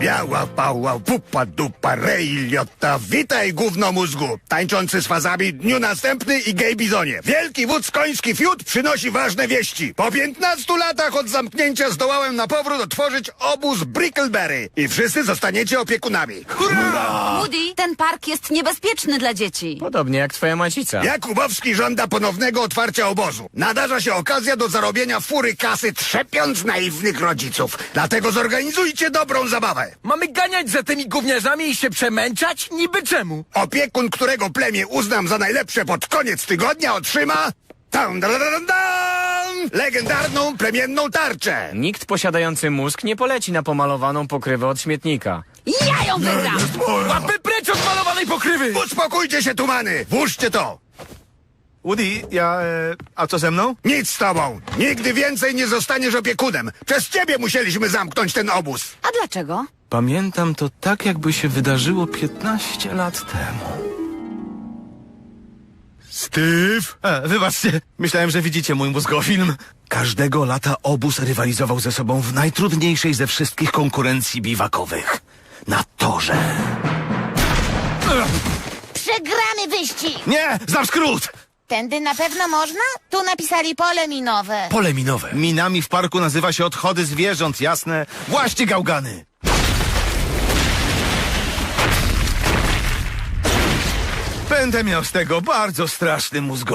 Biała pała, pupa dupa, rejliota, witaj gówno mózgu. Tańczący z fazami, dniu następny i gej bizonie. Wielki wódz koński fiut przynosi ważne wieści. Po 15 latach od zamknięcia zdołałem na powrót otworzyć obóz Brickleberry i wszyscy zostaniecie opiekunami. Hurra! Woody, ten park jest niebezpieczny dla dzieci. Podobnie jak twoja macica. Jakubowski żąda ponownego otwarcia obozu. Nadarza się okazja do zarobienia fury kasy, trzepiąc naiwnych rodziców. Dlatego zorganizujcie dobrą zabawę. Mamy ganiać za tymi gówniarzami i się przemęczać? Niby czemu? Opiekun, którego plemię uznam za najlepsze pod koniec tygodnia, otrzyma... Tam, da, da, da, dam, legendarną plemienną tarczę. Nikt posiadający mózg nie poleci na pomalowaną pokrywę od śmietnika. Ja ją wygram! Łapy precz od malowanej pokrywy! Uspokójcie się, tumany! Włóżcie to! Woody, ja... E, a co ze mną? Nic z tobą! Nigdy więcej nie zostaniesz opiekunem! Przez ciebie musieliśmy zamknąć ten obóz! A dlaczego? Pamiętam to tak, jakby się wydarzyło 15 lat temu. Steve? E, wybaczcie, myślałem, że widzicie mój mózgofilm. Każdego lata obóz rywalizował ze sobą w najtrudniejszej ze wszystkich konkurencji biwakowych. Na torze. Przegramy wyścig! Nie, znam skrót! Tędy na pewno można? Tu napisali pole minowe. Pole minowe. Minami w parku nazywa się odchody zwierząt, jasne? Właśnie gałgany. Będę miał z tego bardzo straszny mózgofilm.